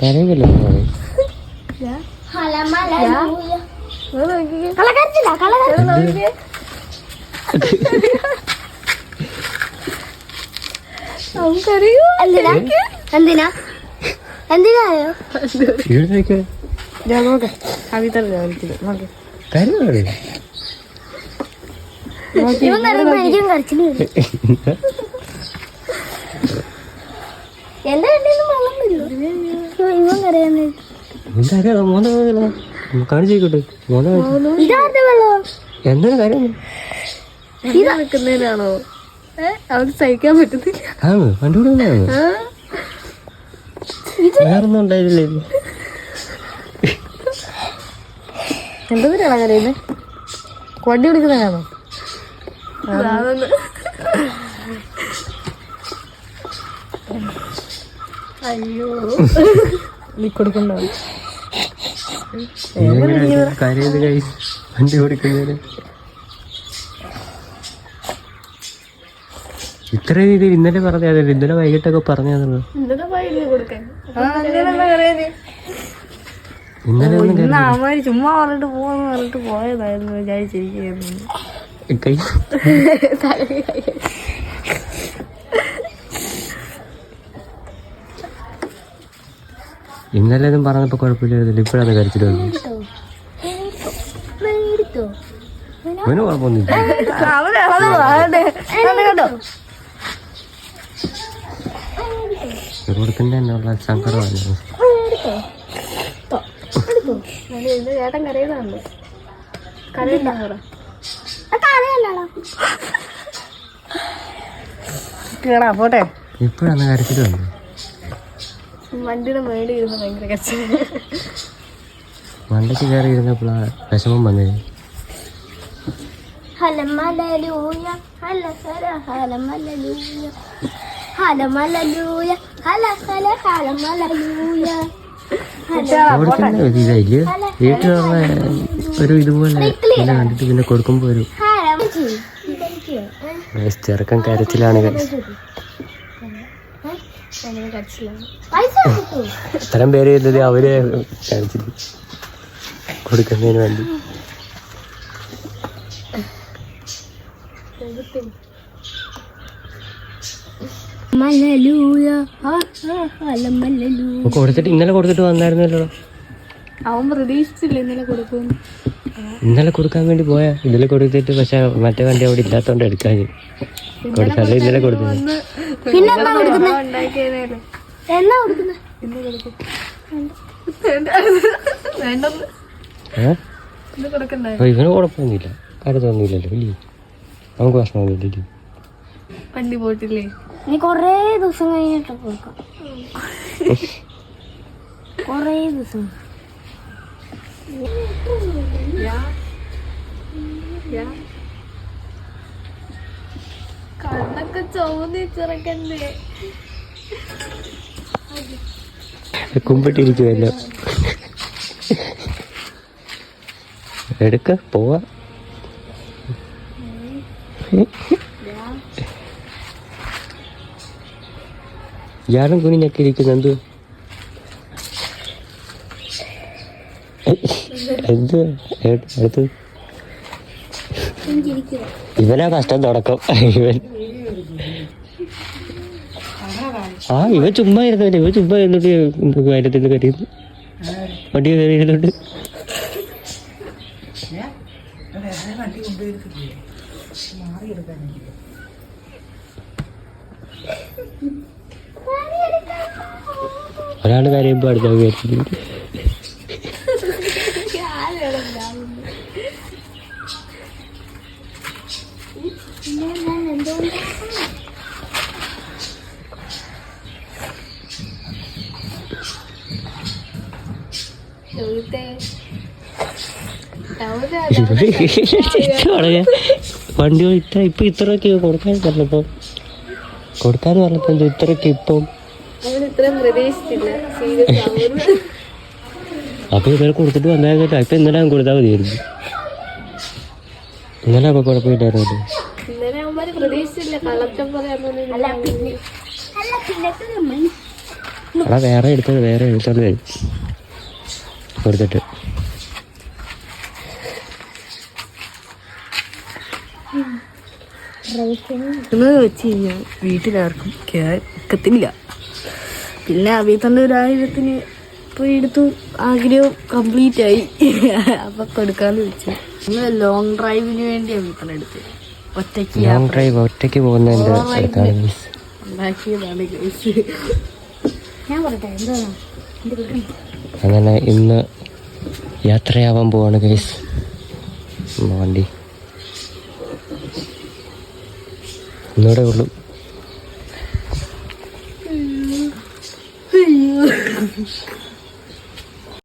കരയില്ല നമുക്കറിയോ എന്തിനാ എന്തിനാ എന്തിനായോ ഞാൻ നോക്കാം കവിത നോക്കാം കരയില്ലേ ഇവൻ കരയുമ്പോ എനിക്കും കരച്ചിൽ വരും എന്റെ കണ്ണിന്ന് വെള്ളം വരും ഇവൻ കരയാന്ന് എന്താ വെള്ളം എന്താണ് കാര്യം? ഏഹ് അവർക്ക് സഹിക്കാൻ പറ്റുന്നില്ല. ആണ്? കണ്ടുപിടുന്നതാണ് വേറൊന്നും ഉണ്ടായില്ലേ എന്തിനാണ് കരയുന്നത് വണ്ടി വിളിക്കുന്നതാണോ അയ്യോ. നീ കൊടുക്കണ്ടോ കരയത് കൈ വണ്ടി ഇത്ര രീതിയിൽ ഇന്നലെ പറഞ്ഞാൽ ഇന്നലെ വൈകിട്ടൊക്കെ ഇന്നലെ ഇന്ന് ചുമ്മാ പറഞ്ഞിട്ട് പോവാന്ന് പറഞ്ഞിട്ട് പോയതായിരുന്നു വിചാരിച്ചിരിക്കുന്നു ഇന്നലെ ഒന്നും പറഞ്ഞപ്പോ കുഴപ്പമില്ലായിരുന്നില്ല ഇപ്പോഴാണ് കരച്ചിട്ട് അവന് കുഴപ്പമൊന്നുമില്ല. എന്നുള്ള സങ്കടമാണ് ചേട്ടൻ പോട്ടെ. ഇപ്പോഴാണ് കരച്ചിട്ട് വന്നത്. വണ്ടിയുടെ മേളിൽ ഇരുന്ന് ഭയങ്കര കരച്ചിൽ വണ്ടിക്ക് കയറി ഇരുന്നപ്പോഴാണ് വിഷമം വന്നത് ഒരു ഇതുപോലെ കണ്ടിട്ട് പിന്നെ കൊടുക്കുമ്പോ ഒരു ചെറുക്കം ചെറുക്കൻ കരച്ചിലാണ് ഇത്രയും പേര് ചെയ്തത് അവർ കൊടുക്കുന്നതിന് വേണ്ടി. കൊടുത്തിട്ട് ഇന്നലെ കൊടുത്തിട്ട് വന്നായിരുന്നല്ലോ. അവൻ പ്രതീക്ഷിച്ചില്ല ഇന്നലെ കൊടുക്കും? ഇന്നലെ കൊടുക്കാൻ വേണ്ടി പോയാ. ഇന്നലെ കൊടുത്തിട്ട് പക്ഷെ മറ്റേ വണ്ടി അവിടെ ഇല്ലാത്തോണ്ട് എടുക്കാൻ. കൊടുത്തല്ലേ ഇന്നലെ കൊടുത്തു പിന്നെ എന്നാ കൊടുക്കുന്നത് ഇവന് കുഴപ്പമൊന്നുമില്ല. കരുതൊന്നുമില്ലല്ലോ ഇല്ലേ? നമുക്ക് ഭക്ഷണം ഇല്ലേ? വണ്ടി പോയിട്ടില്ലേ? ഇനി കൊറേ ദിവസം കഴിഞ്ഞിട്ട് കൊടുക്കാം. കൊറേ ദിവസം. കണ്ണൊക്കെ ചോന്നി ചെറുക്കണ്ടേ കുമ്പിട്ടിരിക്കുമല്ലോ എടുക്ക പോവാ. ഇയാളും കുനിഞ്ഞൊക്കെ ഇരിക്കുന്നു എന്ത് എന്ത്? ഇവനാ കഷ്ടം തുടക്കം. ഇവൻ. ആ ഇവൻ ചുമ്മാ ഇരുന്നില്ല ഇവൻ ചുമ്മാ ഇരുന്നിട്ട് കാര്യത്തിൽ കയറിയിരുന്നു വണ്ടി കയറി ഇരുന്നിട്ട് ഒരാൾ കരയുമ്പോ അടുത്ത കയറിയിട്ടുണ്ട് വണ്ടി ഇട്ട ഇപ്പൊ ഇത്രയൊക്കെ കൊടുക്കാൻ പറഞ്ഞപ്പോ കൊടുക്കാന്ന് പറഞ്ഞപ്പോ എന്താ ഇത്രയൊക്കെ ഇപ്പം അപ്പൊ ഇവരെ കൊടുത്തിട്ട് വന്നാൽ ഇപ്പൊ ഇന്നലെ കൊടുത്താൽ മതിയായിരുന്നു. ഇന്നലെ അപ്പൊ കുഴപ്പമില്ലായിരുന്നു ഇന്നലെ അവന്മാര് പ്രതീക്ഷിച്ചില്ല. പറയാൻ എടാ വേറെ എടുത്തത് വേറെ എടുത്തോണ്ട് വരും കൊടുത്തിട്ട് എന്ന് വെച്ച് കഴിഞ്ഞാൽ വീട്ടിലാർക്കും കേൾക്കത്തില്ല പിന്നെ അഭിത്തന്റെ ഒരു പോയി എടുത്തു ആഗ്രഹം കംപ്ലീറ്റ് ആയി. അപ്പൊ കൊടുക്കാന്ന് വെച്ചു ലോങ് ഡ്രൈവിന് വേണ്ടി വീട്ടിൽ എടുത്ത് ഒറ്റയ്ക്ക് ലോങ് ഡ്രൈവ് ഒറ്റയ്ക്ക് പോകുന്ന അങ്ങനെ ഇന്ന് യാത്രയാവാൻ പോവാണ് ഗൈസ് വണ്ടി. ഒന്നുകൂടെ ഉള്ളു. അയ്യോ.